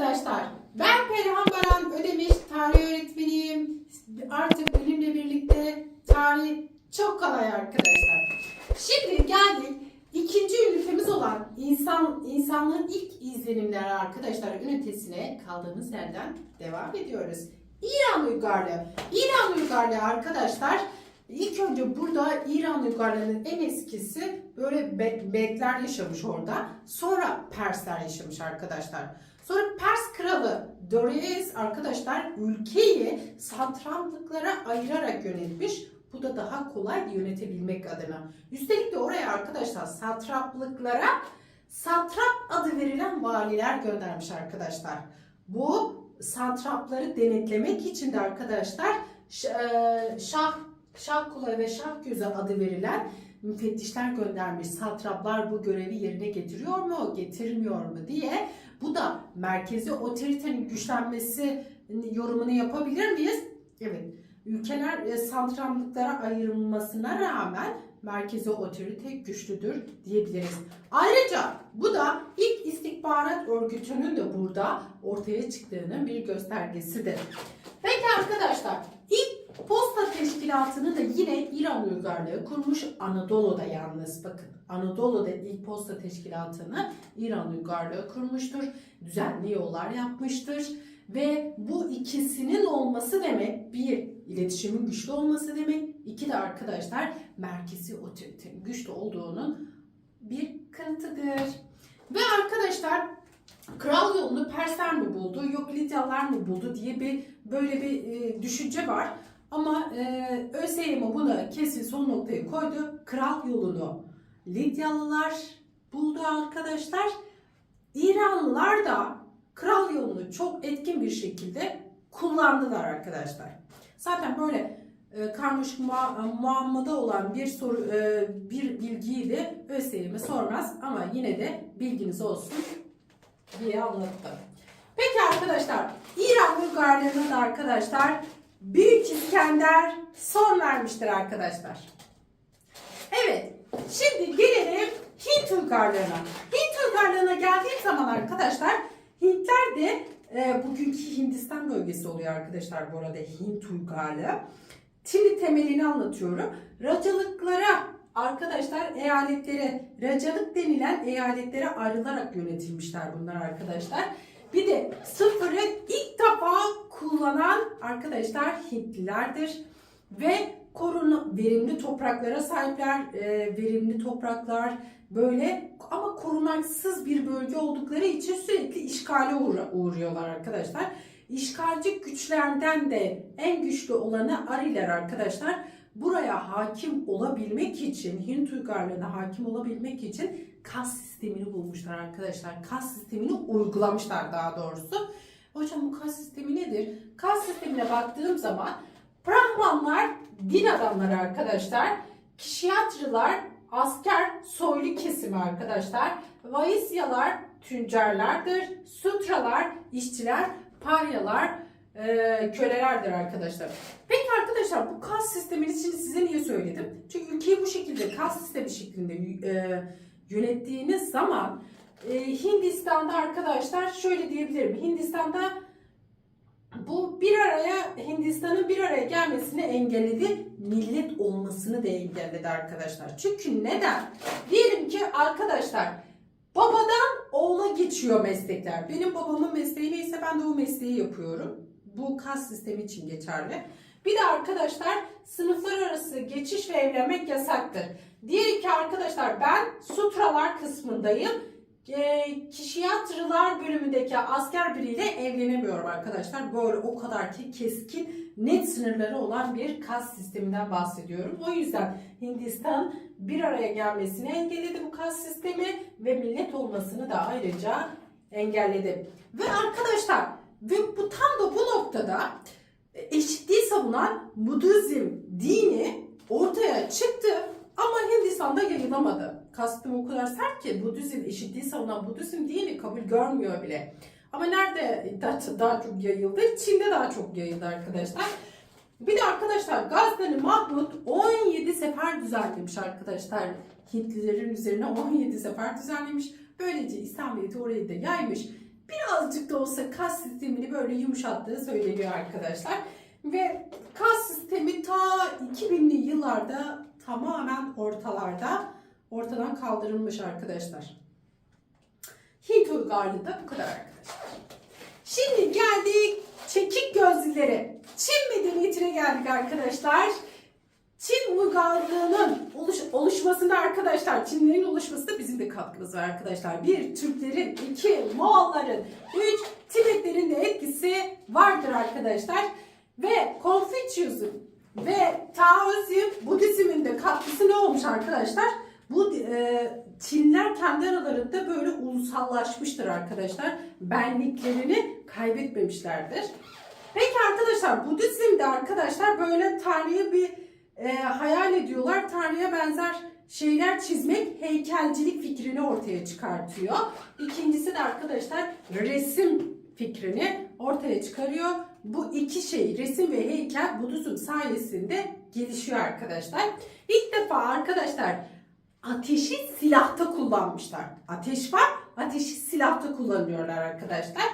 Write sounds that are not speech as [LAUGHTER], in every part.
arkadaşlar. Ben Perihan Baran Ödemiş, tarih öğretmeniyim. Artık benimle birlikte tarih çok kolay arkadaşlar. Şimdi geldik ikinci ünitemiz olan insan insanlığın ilk izlenimleri arkadaşlar ünitesine kaldığımız yerden devam ediyoruz. İran uygarlığı. İran uygarlığı arkadaşlar İlk önce burada İran uygarlığının en eskisi böyle Be- Bekler yaşamış orada. Sonra Persler yaşamış arkadaşlar. Sonra Pers kralı Darius arkadaşlar ülkeyi satraplıklara ayırarak yönetmiş. Bu da daha kolay yönetebilmek adına. Üstelik de oraya arkadaşlar satraplıklara satrap adı verilen valiler göndermiş arkadaşlar. Bu satrapları denetlemek için de arkadaşlar e, Şah Şahkula ve Şahgöz'e adı verilen müfettişler göndermiş. Satraplar bu görevi yerine getiriyor mu, getirmiyor mu diye. Bu da merkezi otoritenin güçlenmesi yorumunu yapabilir miyiz? Evet. Ülkeler e, santrallıklara ayrılmasına rağmen merkezi otorite güçlüdür diyebiliriz. Ayrıca bu da ilk istihbarat örgütünün de burada ortaya çıktığının bir göstergesidir. Peki arkadaşlar Posta teşkilatını da yine İran uygarlığı kurmuş Anadolu'da yalnız bakın. Anadolu'da ilk posta teşkilatını İran uygarlığı kurmuştur. Düzenli yollar yapmıştır. Ve bu ikisinin olması demek bir iletişimin güçlü olması demek. iki de arkadaşlar merkezi otoritenin güçlü olduğunun bir kanıtıdır. Ve arkadaşlar kral yolunu Persler mi buldu yok Lidyalılar mı buldu diye bir böyle bir e, düşünce var. Ama e, ÖSYM buna kesin son noktayı koydu. Kral yolunu Lidyalılar buldu arkadaşlar. İranlılar da kral yolunu çok etkin bir şekilde kullandılar arkadaşlar. Zaten böyle e, karmaşık mua- muammada olan bir soru e, bir bilgiyi de ÖSYM sormaz ama yine de bilginiz olsun diye anlattım. Peki arkadaşlar İran uygarlığına da arkadaşlar Büyük İskender son vermiştir arkadaşlar. Evet, şimdi gelelim Hint uygarlığına. Hint uygarlığına geldiğim zaman arkadaşlar, Hintler de e, bugünkü Hindistan bölgesi oluyor arkadaşlar bu arada Hint uygarlığı. Şimdi temelini anlatıyorum. Racalıklara arkadaşlar eyaletlere, racalık denilen eyaletlere ayrılarak yönetilmişler bunlar arkadaşlar. Bir de sıfırı ilk defa kullanan arkadaşlar Hintlilerdir. Ve koruna, verimli topraklara sahipler, e, verimli topraklar böyle ama korunaksız bir bölge oldukları için sürekli işgale uğra- uğruyorlar arkadaşlar. İşgalci güçlerden de en güçlü olanı Ariler arkadaşlar. Buraya hakim olabilmek için, Hint uygarlığına hakim olabilmek için kas sistemini bulmuşlar arkadaşlar. Kas sistemini uygulamışlar daha doğrusu. Hocam bu kas sistemi nedir? Kas sistemine baktığım zaman Brahmanlar din adamları arkadaşlar. Kişiyatçılar asker soylu kesimi arkadaşlar. Vaisyalar tüccarlardır. Sutralar işçiler. Paryalar e, kölelerdir arkadaşlar. Peki arkadaşlar bu kas sistemini şimdi size niye söyledim? Çünkü ülkeyi bu şekilde kas sistemi şeklinde e, yönettiğiniz zaman e, Hindistan'da arkadaşlar şöyle diyebilirim. Hindistan'da bu bir araya Hindistan'ın bir araya gelmesini engelledi. Millet olmasını da engelledi arkadaşlar. Çünkü neden? Diyelim ki arkadaşlar babadan oğula geçiyor meslekler. Benim babamın mesleği neyse ben de o mesleği yapıyorum. Bu kas sistemi için geçerli. Bir de arkadaşlar sınıflar arası geçiş ve evlenmek yasaktır. Diyelim ki arkadaşlar ben sutralar kısmındayım. E, kişiyatırlar bölümündeki asker biriyle evlenemiyorum arkadaşlar. Böyle o kadar ki keskin net sınırları olan bir kas sisteminden bahsediyorum. O yüzden Hindistan bir araya gelmesini engelledi bu kas sistemi ve millet olmasını da ayrıca engelledi. Ve arkadaşlar ve bu tam da bu noktada eşitliği savunan Budizm dini ortaya çıktı ama Hindistan'da yayılamadı. Kastım o kadar sert ki Budizm eşitliği savunan Budizm dini kabul görmüyor bile. Ama nerede daha, daha çok yayıldı? Çin'de daha çok yayıldı arkadaşlar. Bir de arkadaşlar Gazneli Mahmut 17 sefer düzenlemiş arkadaşlar. Hintlilerin üzerine 17 sefer düzenlemiş. Böylece İslamiyet'i oraya da yaymış. Birazcık da olsa kas sistemini böyle yumuşattığı söyleniyor arkadaşlar. Ve kas sistemi ta 2000'li yıllarda tamamen ortalarda ortadan kaldırılmış arkadaşlar. Hint uygarlığı da bu kadar arkadaşlar. Şimdi geldik çekik gözlülere. Çin medeniyetine geldik arkadaşlar. Çin uygarlığının oluş, oluşmasında arkadaşlar, Çinlerin oluşmasında bizim de katkımız var arkadaşlar. Bir, Türklerin, iki, Moğolların, üç, Tibetlerin de etkisi vardır arkadaşlar. Ve Confucius'un ve Taoizm, Budizm'in de katkısı ne olmuş arkadaşlar? Bu e, Çinler kendi aralarında böyle ulusallaşmıştır arkadaşlar. Benliklerini kaybetmemişlerdir. Peki arkadaşlar Budizm'de arkadaşlar böyle Tanrı'yı bir e, hayal ediyorlar. Tanrı'ya benzer şeyler çizmek heykelcilik fikrini ortaya çıkartıyor. İkincisi de arkadaşlar resim fikrini ortaya çıkarıyor. Bu iki şey resim ve heykel Budizm sayesinde gelişiyor arkadaşlar. İlk defa arkadaşlar ateşi silahta kullanmışlar. Ateş var, ateşi silahta kullanıyorlar arkadaşlar.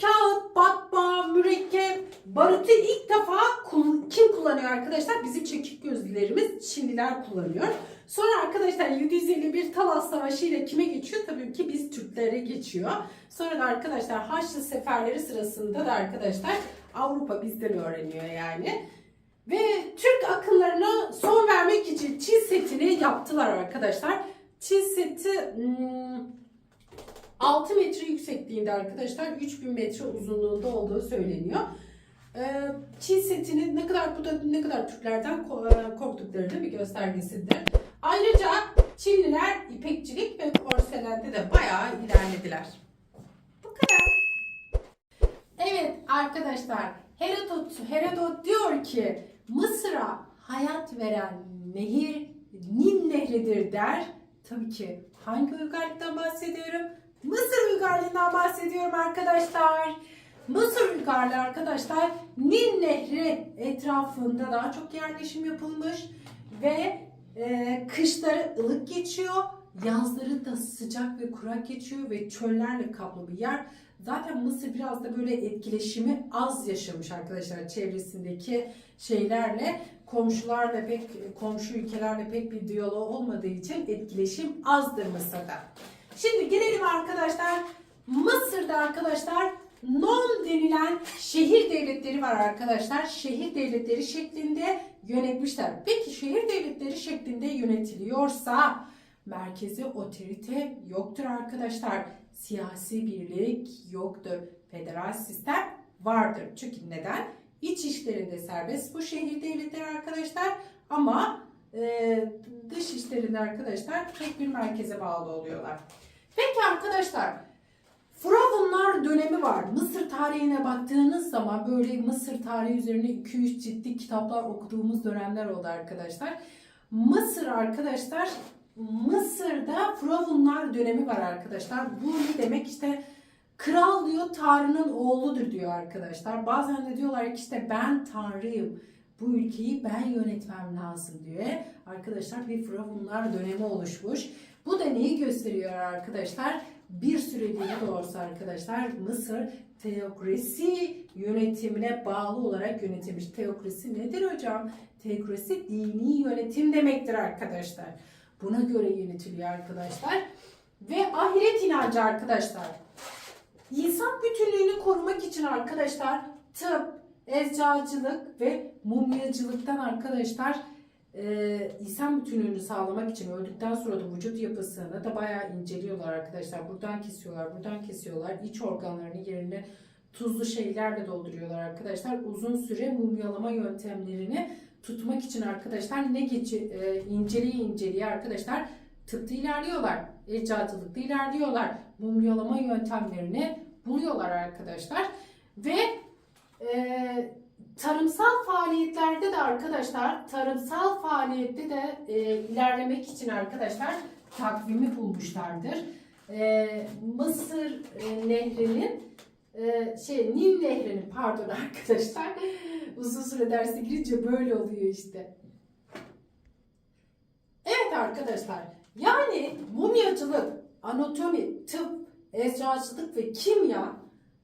Kağıt, batma, mürekkep, barutu ilk defa kim kullanıyor arkadaşlar? Bizim çekik gözlülerimiz Çinliler kullanıyor. Sonra arkadaşlar 751 Talas Savaşı ile kime geçiyor? Tabii ki biz Türklere geçiyor. Sonra da arkadaşlar Haçlı seferleri sırasında da arkadaşlar Avrupa bizden öğreniyor yani. Ve Türk akınlarına son vermek için Çin setini yaptılar arkadaşlar. Çin seti hmm, 6 metre yüksekliğinde arkadaşlar 3000 metre uzunluğunda olduğu söyleniyor. Ee, Çin setinin ne kadar bu da ne kadar Türklerden e, korktuklarını bir göstergesidir. Ayrıca Çinliler ipekçilik ve porselende de bayağı ilerlediler. Bu kadar. Evet arkadaşlar Herodot, Herodot diyor ki Mısır'a hayat veren nehir Nil Nehri'dir der. Tabii ki hangi uygarlıktan bahsediyorum? Mısır uygarlığından bahsediyorum arkadaşlar. Mısır uygarlığı arkadaşlar Nil Nehri etrafında daha çok yerleşim yapılmış ve e, kışları ılık geçiyor. Yazları da sıcak ve kurak geçiyor ve çöllerle kaplı bir yer. Zaten Mısır biraz da böyle etkileşimi az yaşamış arkadaşlar çevresindeki şeylerle. Komşularla pek, komşu ülkelerle pek bir diyaloğu olmadığı için etkileşim azdır Mısır'da. Şimdi gelelim arkadaşlar. Mısır'da arkadaşlar Nom denilen şehir devletleri var arkadaşlar. Şehir devletleri şeklinde yönetmişler. Peki şehir devletleri şeklinde yönetiliyorsa merkezi otorite yoktur arkadaşlar. Siyasi birlik yoktur. Federal sistem vardır. Çünkü neden? İç işlerinde serbest bu şehir devletleri arkadaşlar ama e, dış işlerinde arkadaşlar tek bir merkeze bağlı oluyorlar. Peki arkadaşlar Firavunlar dönemi var. Mısır tarihine baktığınız zaman böyle Mısır tarihi üzerine 2-3 ciddi kitaplar okuduğumuz dönemler oldu arkadaşlar. Mısır arkadaşlar Mısır'da Firavunlar dönemi var arkadaşlar. Bu ne demek işte kral diyor Tanrı'nın oğludur diyor arkadaşlar. Bazen de diyorlar ki işte ben Tanrıyım. Bu ülkeyi ben yönetmem lazım diyor. Arkadaşlar bir Firavunlar dönemi oluşmuş. Bu da neyi gösteriyor arkadaşlar? Bir süreliğine doğrusu arkadaşlar Mısır teokrasi yönetimine bağlı olarak yönetilmiş. Teokrasi nedir hocam? Teokrasi dini yönetim demektir arkadaşlar. Buna göre yönetiliyor arkadaşlar. Ve ahiret inancı arkadaşlar. İnsan bütünlüğünü korumak için arkadaşlar tıp, eczacılık ve mumyacılıktan arkadaşlar e, insan bütünlüğünü sağlamak için öldükten sonra da vücut yapısını da bayağı inceliyorlar arkadaşlar. Buradan kesiyorlar, buradan kesiyorlar. İç organlarını yerine tuzlu şeylerle dolduruyorlar arkadaşlar. Uzun süre mumyalama yöntemlerini tutmak için arkadaşlar ne geçi, e, inceliye inceliye arkadaşlar tıpta ilerliyorlar. Eczacılıkta ilerliyorlar. Mumyalama yöntemlerini buluyorlar arkadaşlar. Ve e, tarımsal faaliyetlerde de arkadaşlar tarımsal faaliyette de e, ilerlemek için arkadaşlar takvimi bulmuşlardır. E, Mısır e, nehrinin e, şey Nil nehrinin pardon [LAUGHS] arkadaşlar uzun süre derse girince böyle oluyor işte. Evet arkadaşlar yani mumyacılık, anatomi, tıp eczacılık ve kimya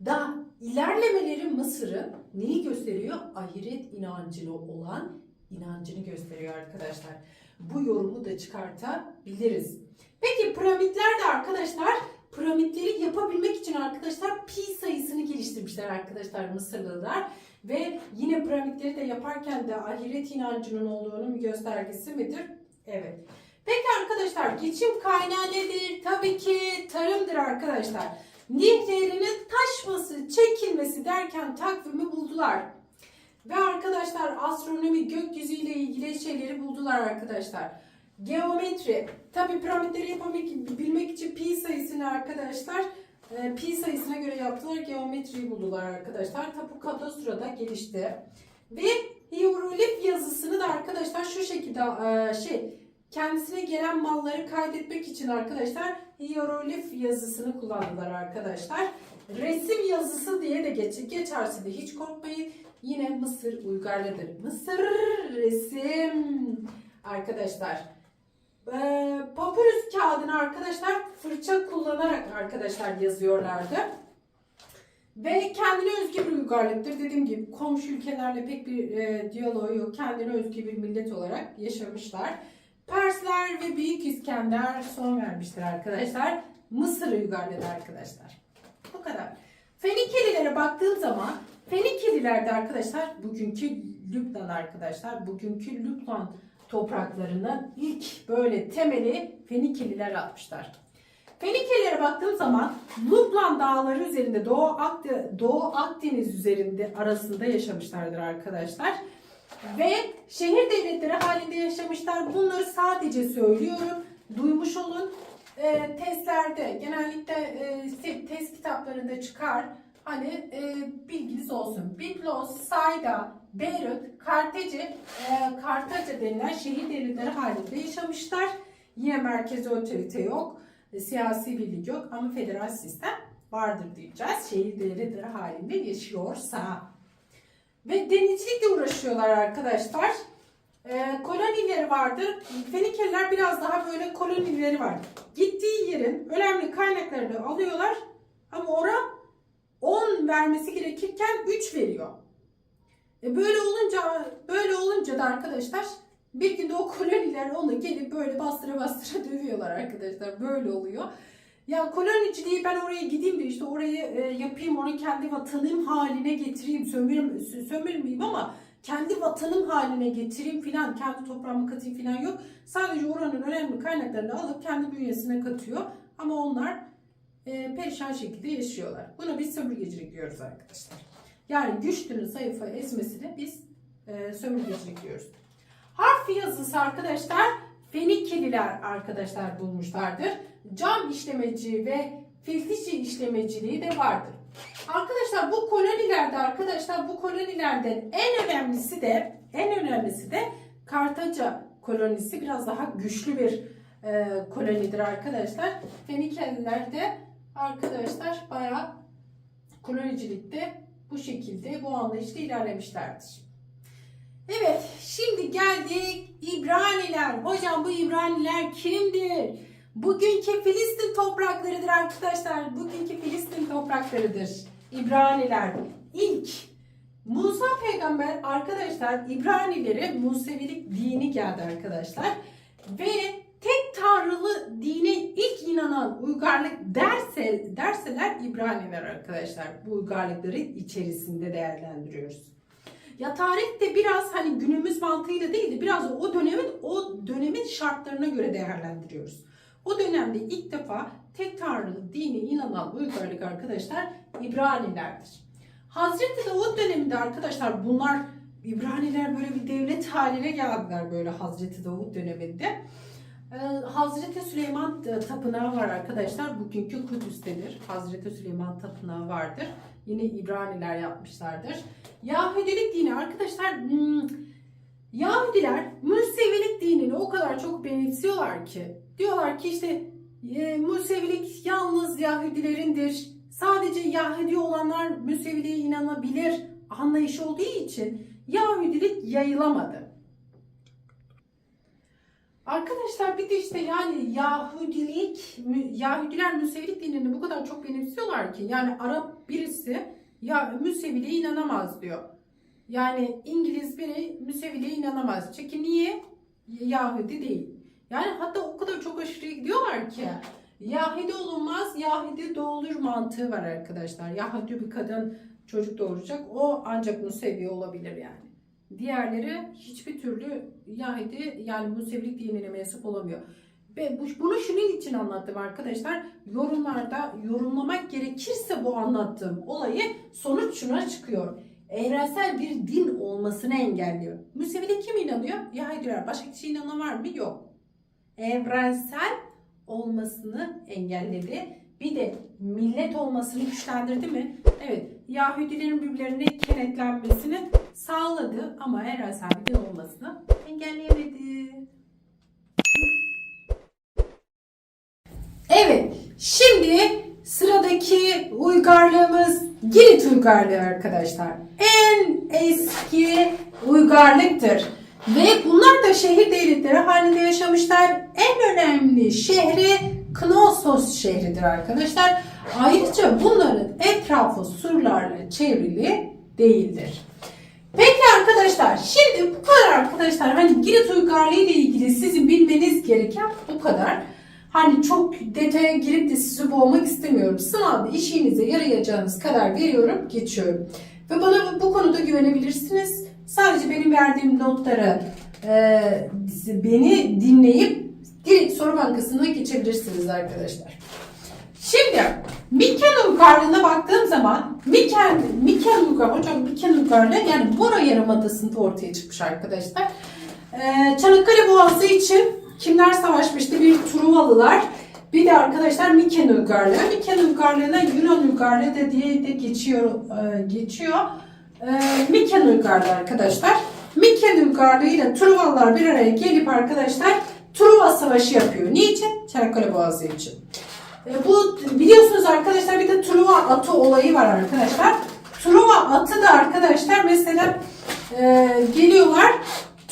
da ilerlemeleri Mısır'ın neyi gösteriyor? Ahiret inancına olan inancını gösteriyor arkadaşlar. Bu yorumu da çıkartabiliriz. Peki piramitlerde arkadaşlar piramitleri yapabilmek için arkadaşlar pi sayısını geliştirmişler arkadaşlar Mısırlılar. Ve yine piramitleri de yaparken de ahiret inancının olduğunun göstergesi midir? Evet. Peki arkadaşlar geçim kaynağı nedir? Tabii ki tarımdır arkadaşlar. Nehirlerinin taşması, çekilmesi derken takvimi buldular. Ve arkadaşlar astronomi, gökyüzüyle ilgili şeyleri buldular arkadaşlar. Geometri. Tabii piramitleri yapabilmek için pi sayısını arkadaşlar e, pi sayısına göre yaptılar. Geometriyi buldular arkadaşlar. Tapu kadastroda gelişti. Ve hieroglif yazısını da arkadaşlar şu şekilde e, şey kendisine gelen malları kaydetmek için arkadaşlar hieroglif yazısını kullandılar arkadaşlar. Resim yazısı diye de geç, geçerse de hiç korkmayın. Yine Mısır uygarlıdır. Mısır resim arkadaşlar. Ee, papyrus kağıdını arkadaşlar fırça kullanarak arkadaşlar yazıyorlardı. Ve kendine özgü bir uygarlıktır. Dediğim gibi komşu ülkelerle pek bir e, diyaloğu yok. Kendine özgü bir millet olarak yaşamışlar. Persler ve Büyük İskender son vermiştir arkadaşlar. Mısır uygarlığı arkadaşlar. Bu kadar. Fenikelilere baktığım zaman Fenikeliler de arkadaşlar bugünkü Lübnan arkadaşlar. Bugünkü Lübnan topraklarının ilk böyle temeli Fenikeliler atmışlar. Fenikelilere baktığım zaman Lübnan dağları üzerinde Doğu, Akde, Doğu Akdeniz üzerinde arasında yaşamışlardır arkadaşlar. Ve şehir devletleri halinde yaşamışlar. Bunları sadece söylüyorum. Duymuş olun. E, testlerde genellikle e, test kitaplarında çıkar. Hani e, bilginiz olsun. Biblos, Sayda, Beyrut, Kartece, e, Kartaca denilen şehir devletleri halinde yaşamışlar. Yine merkezi otorite yok. E, siyasi birlik yok ama federal sistem vardır diyeceğiz. Şehir devletleri halinde yaşıyorsa. Ve denizcilikle uğraşıyorlar arkadaşlar. E, kolonileri vardır. Fenikeliler biraz daha böyle kolonileri var. Gittiği yerin önemli kaynaklarını alıyorlar ama ora 10 vermesi gerekirken 3 veriyor. E böyle olunca böyle olunca da arkadaşlar bir günde o koloniler onu gelip böyle bastıra bastıra [LAUGHS] dövüyorlar arkadaşlar. Böyle oluyor. Ya koloniciliği ben oraya gideyim de işte orayı e, yapayım, onu kendi vatanım haline getireyim, sömürüm, sömürmeyeyim ama kendi vatanım haline getireyim filan, kendi toprağımı katayım filan yok. Sadece oranın önemli kaynaklarını alıp kendi bünyesine katıyor. Ama onlar e, perişan şekilde yaşıyorlar. Buna biz sömürgecilik diyoruz arkadaşlar. Yani güçlünün zayıfı ezmesine biz e, sömürgecilik diyoruz. Harf yazısı arkadaşlar Fenikeliler arkadaşlar bulmuşlardır. Cam işlemeci ve filtişi işlemeciliği de vardır. Arkadaşlar bu kolonilerde arkadaşlar bu kolonilerden en önemlisi de en önemlisi de Kartaca kolonisi biraz daha güçlü bir e, kolonidir arkadaşlar. Fenikeliler de arkadaşlar bayağı kolonicilikte bu şekilde bu anlayışla ilerlemişlerdir. Evet, şimdi geldik İbraniler. Hocam bu İbraniler kimdir? Bugünkü Filistin topraklarıdır arkadaşlar. Bugünkü Filistin topraklarıdır. İbraniler. İlk Musa peygamber arkadaşlar İbranilere Musevilik dini geldi arkadaşlar. Ve tek tanrılı dine ilk inanan uygarlık derse, derseler İbraniler arkadaşlar. Bu uygarlıkları içerisinde değerlendiriyoruz. Ya tarih de biraz hani günümüz mantığıyla değil de biraz o dönemin o dönemin şartlarına göre değerlendiriyoruz. O dönemde ilk defa tek tanrılı dine inanan uygarlık arkadaşlar İbranilerdir. Hazreti Davut döneminde arkadaşlar bunlar İbraniler böyle bir devlet haline geldiler böyle Hazreti Davut döneminde. Ee, Hazreti Süleyman e, Tapınağı var arkadaşlar. Bugünkü Kudüs'tedir. Hazreti Süleyman Tapınağı vardır. Yine İbraniler yapmışlardır. Yahudilik dini arkadaşlar hmm, Yahudiler Musevilik dinini o kadar çok benimsiyorlar ki diyorlar ki işte e, Musevilik yalnız Yahudilerindir. Sadece Yahudi olanlar Museviliğe inanabilir anlayışı olduğu için Yahudilik yayılamadı. Arkadaşlar bir de işte yani Yahudilik, Yahudiler Müsevilik dinini bu kadar çok benimsiyorlar ki yani Arap birisi ya Müseviliğe inanamaz diyor. Yani İngiliz biri Müseviliğe inanamaz. Çünkü niye? Yahudi değil. Yani hatta o kadar çok aşırı gidiyorlar ki Yahudi olunmaz, Yahudi doğulur mantığı var arkadaşlar. Yahudi bir kadın çocuk doğuracak, o ancak Musevi olabilir yani. Diğerleri hiçbir türlü Yahudi yani Musevilik dinine mensup olamıyor. Ve bu- bunu şunun için anlattım arkadaşlar. Yorumlarda yorumlamak gerekirse bu anlattığım olayı sonuç şuna çıkıyor. Evrensel bir din olmasını engelliyor. Musevilik kim inanıyor? Yahudiler. Başka kişi inanan var mı? Yok. Evrensel olmasını engelledi. Bir de millet olmasını güçlendirdi mi? Evet. Yahudilerin birbirlerine kenetlenmesini sağladı ama evrensel bir din olmasını engelleyemedi. Evet. Şimdi uygarlığımız Girit uygarlığı arkadaşlar. En eski uygarlıktır. Ve bunlar da şehir devletleri halinde yaşamışlar. En önemli şehri Knossos şehridir arkadaşlar. Ayrıca bunların etrafı surlarla çevrili değildir. Peki arkadaşlar şimdi bu kadar arkadaşlar hani Girit uygarlığı ile ilgili sizin bilmeniz gereken bu kadar. Hani çok detaya girip de sizi boğmak istemiyorum. Sınavda işinize yarayacağınız kadar veriyorum, geçiyorum. Ve bana bu konuda güvenebilirsiniz. Sadece benim verdiğim notları e, beni dinleyip direkt soru bankasına geçebilirsiniz arkadaşlar. Şimdi Miken uygarlığına baktığım zaman Miken, Miken uygarlığı, hocam Miken uygarlığı yani Bora Yarımadası'nda ortaya çıkmış arkadaşlar. Ee, Çanakkale Boğazı için kimler savaşmıştı? Bir Truvalılar, bir de arkadaşlar Miken uygarlığı. Miken uygarlığına Yunan uygarlığı da diye de geçiyor. e, geçiyor. Ee, Miken uygarlığı arkadaşlar. Miken uygarlığı ile Truvalılar bir araya gelip arkadaşlar Truva Savaşı yapıyor. Niçin? Çanakkale Boğazı için. E, Bu biliyorsunuz arkadaşlar bir de Truva atı olayı var arkadaşlar. Truva atı da arkadaşlar mesela e, geliyorlar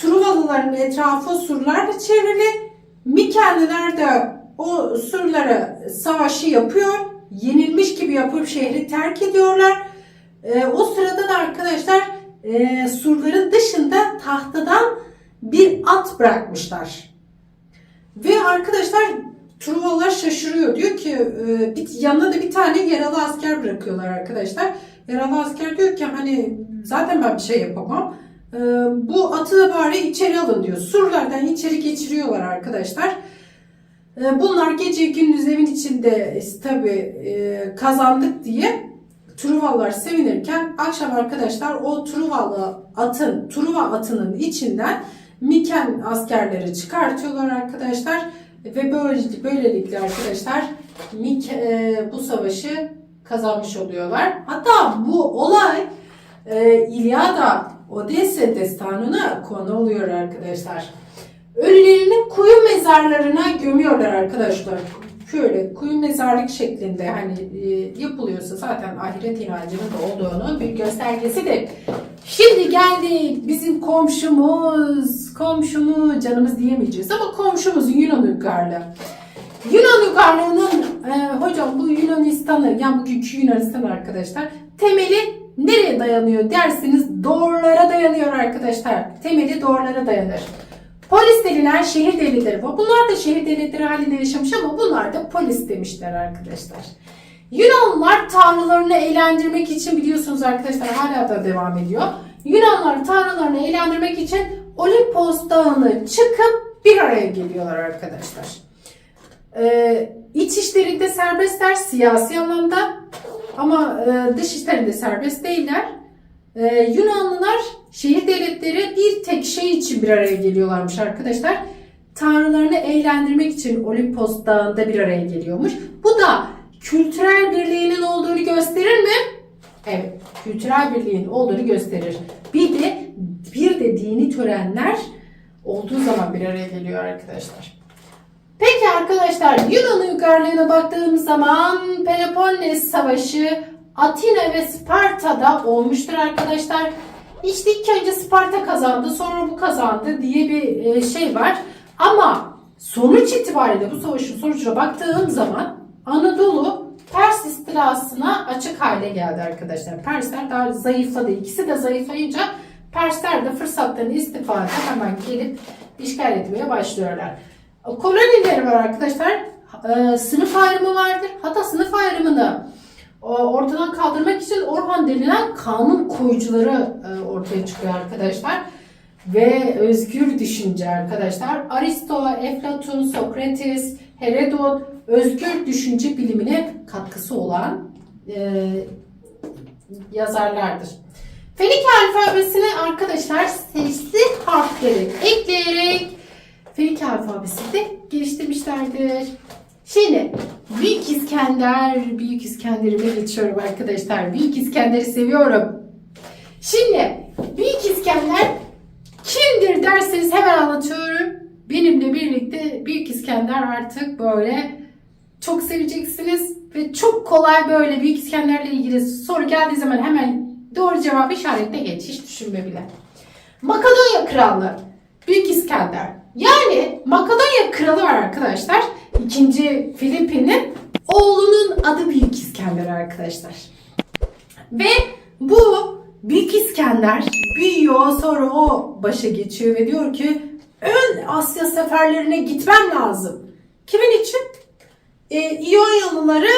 Truvalıların etrafı surlarla çevrili. Mikenliler de o surlara savaşı yapıyor. Yenilmiş gibi yapıp şehri terk ediyorlar. E, o sırada da arkadaşlar e, surların dışında tahtadan bir at bırakmışlar. Ve arkadaşlar Truvalılar şaşırıyor. Diyor ki e, bir, yanına da bir tane yaralı asker bırakıyorlar arkadaşlar. Yaralı asker diyor ki hani zaten ben bir şey yapamam. E, bu atı da bari içeri alın diyor. Surlardan içeri geçiriyorlar arkadaşlar. E, bunlar gece gündüz evin içinde tabi kazandık diye Truvalılar sevinirken akşam arkadaşlar o Truvalı atın, Truva atının içinden Miken askerleri çıkartıyorlar arkadaşlar. Ve böylelikle, böylelikle arkadaşlar Mik, e, bu savaşı kazanmış oluyorlar. Hatta bu olay e, İlyada Odessa destanına konu oluyor arkadaşlar. Ölülerini kuyu mezarlarına gömüyorlar arkadaşlar. Şöyle kuyu mezarlık şeklinde hani e, yapılıyorsa zaten ahiret inancının da olduğunu bir göstergesidir. Şimdi geldik bizim komşumuz, komşumu canımız diyemeyeceğiz ama komşumuz Yunan uygarlığı. Yunan uygarlığının e, hocam bu Yunanistan'ı yani bugünkü Yunanistan arkadaşlar temeli nereye dayanıyor dersiniz doğrulara dayanıyor arkadaşlar. Temeli doğrulara dayanır. Polis denilen şehir devletleri var. Bunlar da şehir devletleri halinde yaşamış ama bunlar da polis demişler arkadaşlar. Yunanlılar tanrılarını eğlendirmek için biliyorsunuz arkadaşlar hala da devam ediyor. Yunanlılar tanrılarını eğlendirmek için Olimpos dağını çıkıp bir araya geliyorlar arkadaşlar. Ee, iç işlerinde serbestler siyasi anlamda ama e, dış işlerinde serbest değiller. Ee, Yunanlılar şehir devletleri bir tek şey için bir araya geliyorlarmış arkadaşlar. Tanrılarını eğlendirmek için Olimpos dağında bir araya geliyormuş. Bu da kültürel birliğinin olduğunu gösterir mi? Evet, kültürel birliğin olduğunu gösterir. Bir de bir de dini törenler olduğu zaman bir araya geliyor arkadaşlar. Peki arkadaşlar Yunan uygarlığına baktığımız zaman Peloponnes Savaşı Atina ve Sparta'da olmuştur arkadaşlar. İşte ilk önce Sparta kazandı sonra bu kazandı diye bir e, şey var. Ama sonuç itibariyle bu savaşın sonucuna baktığım zaman Anadolu Pers istilasına açık hale geldi arkadaşlar. Persler daha zayıfladı. İkisi de zayıflayınca Persler de fırsattan istifade hemen gelip işgal etmeye başlıyorlar. Kolonileri var arkadaşlar. Ee, sınıf ayrımı vardır. Hatta sınıf ayrımını e, ortadan kaldırmak için Orhan denilen kanun koyucuları e, ortaya çıkıyor arkadaşlar. Ve özgür düşünce arkadaşlar. Aristo, Eflatun, Sokrates, Herodot özgür düşünce bilimine katkısı olan e, yazarlardır. Fenike alfabesine arkadaşlar sesli harfleri ekleyerek Fenike alfabesini de geliştirmişlerdir. Şimdi Büyük İskender, Büyük İskender'ime geçiyorum arkadaşlar. Büyük İskender'i seviyorum. Şimdi Büyük İskender kimdir derseniz hemen anlatıyorum. Benimle birlikte Büyük İskender artık böyle çok seveceksiniz ve çok kolay böyle Büyük İskender'le ilgili soru geldiği zaman hemen doğru cevap işaretle geç. Hiç düşünme bile. Makedonya Krallığı. Büyük İskender. Yani Makedonya Kralı var arkadaşlar. İkinci Filipin'in oğlunun adı Büyük İskender arkadaşlar. Ve bu Büyük İskender büyüyor sonra o başa geçiyor ve diyor ki ön Asya seferlerine gitmem lazım. Kimin için? E, İyonyalıları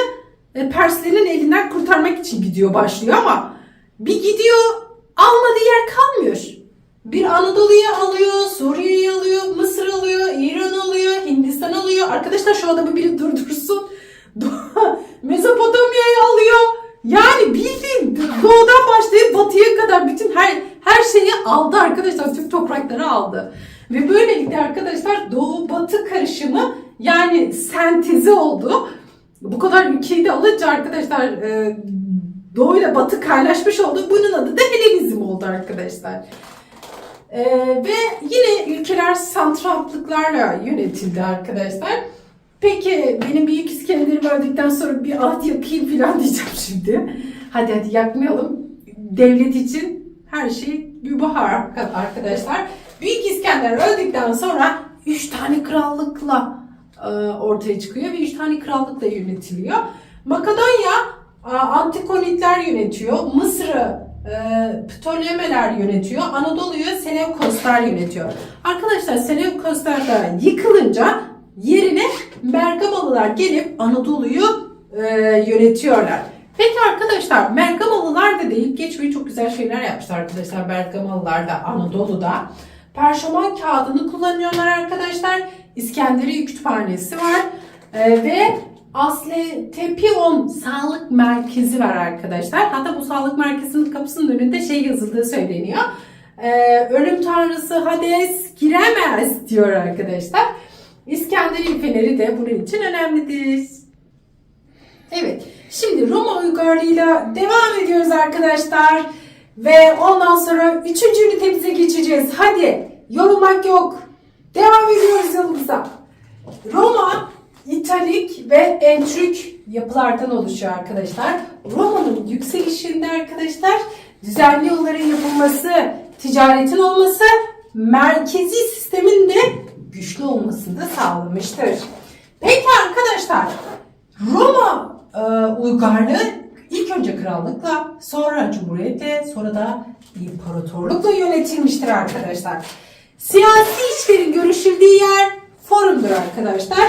Perslerin elinden kurtarmak için gidiyor başlıyor ama bir gidiyor almadığı yer kalmıyor. Bir Anadolu'yu alıyor, Suriye'yi alıyor, Hindistan alıyor. Arkadaşlar şu adamı biri durdursun. [LAUGHS] Mezopotamya'yı alıyor. Yani bildiğin doğudan başlayıp batıya kadar bütün her her şeyi aldı arkadaşlar. Tüm toprakları aldı. Ve böylelikle arkadaşlar doğu batı karışımı yani sentezi oldu. Bu kadar ülkeyi de alınca arkadaşlar e, doğu ile batı kaynaşmış oldu. Bunun adı da Helenizm oldu arkadaşlar. Ee, ve yine ülkeler santraplıklarla yönetildi arkadaşlar. Peki benim büyük İskender'i öldükten sonra bir at yakayım falan [LAUGHS] diyeceğim şimdi. Hadi hadi yakmayalım. Devlet için her şey mübah arkadaşlar. Büyük İskender öldükten sonra 3 tane krallıkla e, ortaya çıkıyor ve 3 tane krallıkla yönetiliyor. Makedonya e, Antikonitler yönetiyor. Mısır'ı e, Ptolemeler yönetiyor. Anadolu'yu Seleukoslar yönetiyor. Arkadaşlar Seleukoslar da yıkılınca yerine Bergamalılar gelip Anadolu'yu e, yönetiyorlar. Peki arkadaşlar Bergamalılar da deyip geçmeyi çok güzel şeyler yapmışlar arkadaşlar Bergamalılar da Anadolu'da. Perşaman kağıdını kullanıyorlar arkadaşlar. İskenderiye kütüphanesi var. E, ve Asclepion Sağlık Merkezi var arkadaşlar. Hatta bu sağlık merkezinin kapısının önünde şey yazıldığı söyleniyor. Ee, ölüm tanrısı Hades giremez diyor arkadaşlar. İskenderiye feneri de bunun için önemlidir. Evet. Şimdi Roma uygarlığıyla devam ediyoruz arkadaşlar. Ve ondan sonra üçüncü ünitemize geçeceğiz. Hadi yorulmak yok. Devam ediyoruz yolumuza. Roma İtalik ve entrik yapılardan oluşuyor arkadaşlar. Roma'nın yükselişinde arkadaşlar düzenli yolların yapılması, ticaretin olması, merkezi sistemin de güçlü olmasını da sağlamıştır. Peki arkadaşlar Roma e, uygarlığı ilk önce krallıkla, sonra cumhuriyetle, sonra da imparatorlukla yönetilmiştir arkadaşlar. Siyasi işlerin görüşüldüğü yer forumdur arkadaşlar.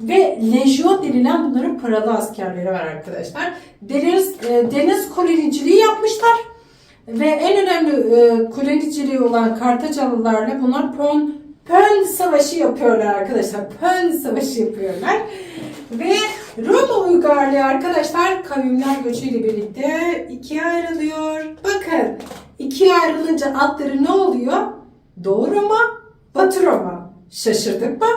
Ve lejyon denilen bunların paralı askerleri var arkadaşlar. Deniz, e, deniz koloniciliği yapmışlar. Ve en önemli e, koloniciliği olan Kartacalılarla bunlar Pön, Pön Savaşı yapıyorlar arkadaşlar. Pön Savaşı yapıyorlar. Ve Roma uygarlığı arkadaşlar kavimler göçüyle birlikte ikiye ayrılıyor. Bakın ikiye ayrılınca adları ne oluyor? Doğu Roma, Batı Roma. Şaşırdık mı?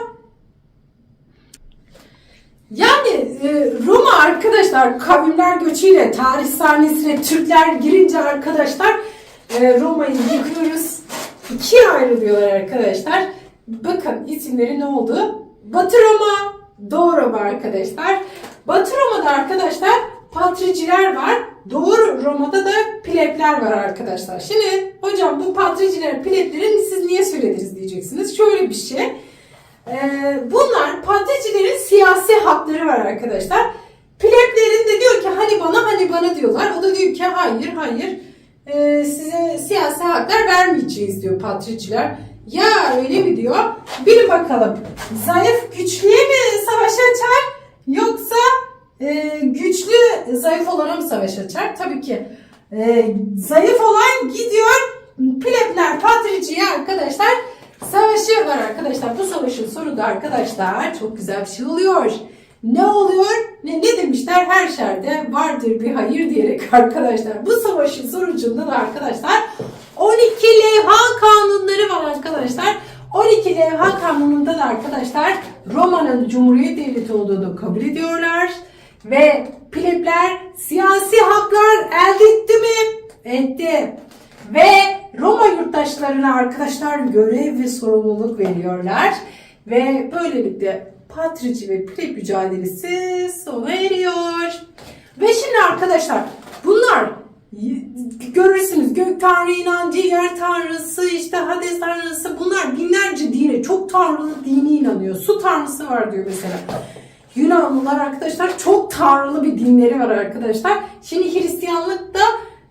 Yani e, Roma arkadaşlar kavimler göçüyle tarih sahnesine Türkler girince arkadaşlar e, Roma'yı yıkıyoruz. İkiye ayrılıyorlar arkadaşlar. Bakın isimleri ne oldu? Batı Roma, Doğu Roma arkadaşlar. Batı Roma'da arkadaşlar patriciler var. Doğu Roma'da da plebler var arkadaşlar. Şimdi hocam bu patriciler, pleblerin siz niye söylediniz diyeceksiniz. Şöyle bir şey. Ee, bunlar patricilerin siyasi hakları var arkadaşlar. Pleblerin de diyor ki hani bana hani bana diyorlar. O da diyor ki hayır hayır Ee, size siyasi haklar vermeyeceğiz diyor patriciler. Ya öyle mi diyor? Bir bakalım. Zayıf güçlüye mi savaş açar yoksa e, güçlü zayıf olana mı savaş açar? Tabii ki e, zayıf olan gidiyor plebler patriciye arkadaşlar savaşıyorlar arkadaşlar. Bu savaşın sonunda arkadaşlar çok güzel bir şey oluyor. Ne oluyor? Ne, ne demişler? Her şerde vardır bir hayır diyerek [LAUGHS] arkadaşlar. Bu savaşın sonucunda da arkadaşlar 12 levha kanunları var arkadaşlar. 12 levha kanununda da arkadaşlar Roma'nın Cumhuriyet Devleti olduğunu kabul ediyorlar. Ve plebler siyasi haklar elde etti mi? Etti. Ve Roma yurttaşlarına arkadaşlar görev ve sorumluluk veriyorlar. Ve böylelikle patrici ve pleb mücadelesi sona eriyor. Ve şimdi arkadaşlar bunlar görürsünüz gök tanrı inancı, yer tanrısı, işte Hades tanrısı bunlar binlerce dine, çok tanrılı dini inanıyor. Su tanrısı var diyor mesela. Yunanlılar arkadaşlar çok tanrılı bir dinleri var arkadaşlar. Şimdi Hristiyanlıkta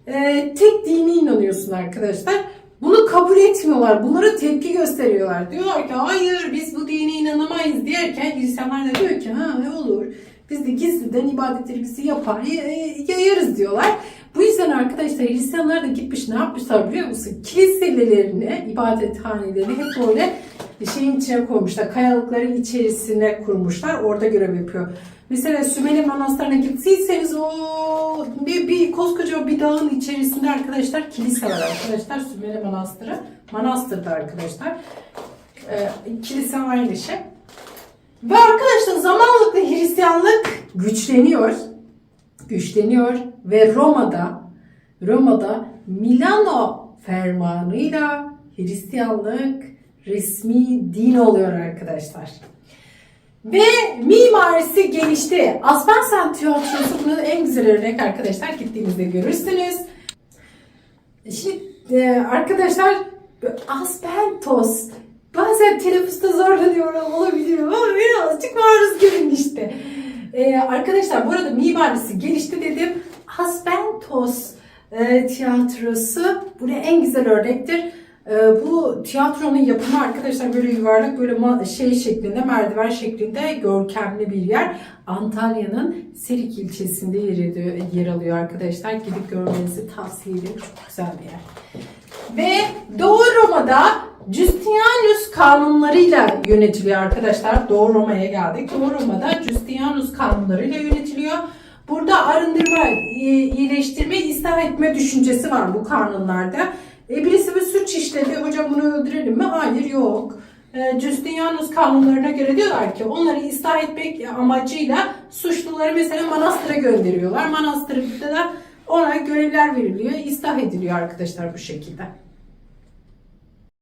e, tek dini inanıyorsun arkadaşlar. Bunu kabul etmiyorlar. Bunlara tepki gösteriyorlar. Diyorlar ki hayır biz bu dine inanamayız derken Hristiyanlar da diyor ki ha ne olur. Biz de gizliden ibadetlerimizi yapar y- yayarız diyorlar. Bu yüzden arkadaşlar Hristiyanlar da gitmiş ne yapmışlar biliyor musun? Kiliselerini, ibadethanelerini hep böyle şeyin içine koymuşlar. Kayalıkların içerisine kurmuşlar. Orada görev yapıyor. Mesela Sümele Manastırı'na gittiyseniz o bir, bir koskoca bir dağın içerisinde arkadaşlar kilise var arkadaşlar. Sümele Manastırı. Manastır'da arkadaşlar. Ee, kilise aynı şey. Ve arkadaşlar zamanlıkla Hristiyanlık güçleniyor. Güçleniyor ve Roma'da Roma'da Milano fermanıyla Hristiyanlık resmi din oluyor arkadaşlar. Ve mimarisi gelişti. Aspensen Tiyatrosu bunun en güzel örnek arkadaşlar. Gittiğinizde görürsünüz. Şimdi e, arkadaşlar Aspentos bazen telaffuzda zorlanıyorum olabiliyor ama birazcık maruz görün işte. E, arkadaşlar bu arada mimarisi gelişti dedim. Aspentos e, tiyatrosu buna en güzel örnektir. E, bu tiyatronun yapımı arkadaşlar böyle yuvarlak böyle şey şeklinde merdiven şeklinde görkemli bir yer. Antalya'nın Serik ilçesinde yer, ediyor, yer alıyor arkadaşlar. Gidip görmenizi tavsiye ederim. Çok güzel bir yer. Ve Doğu Roma'da Justinianus kanunlarıyla yönetiliyor arkadaşlar. Doğu Roma'ya geldik. Doğu Roma'da Justinianus kanunlarıyla yönetiliyor. Burada arındırma, iyileştirme, ıslah etme düşüncesi var bu kanunlarda. E, birisi bir suç işledi, hocam bunu öldürelim mi? Hayır, yok. E, Justinianus kanunlarına göre diyorlar ki onları ıslah etmek amacıyla suçluları mesela manastıra gönderiyorlar. Manastırda da ona görevler veriliyor, ıslah ediliyor arkadaşlar bu şekilde.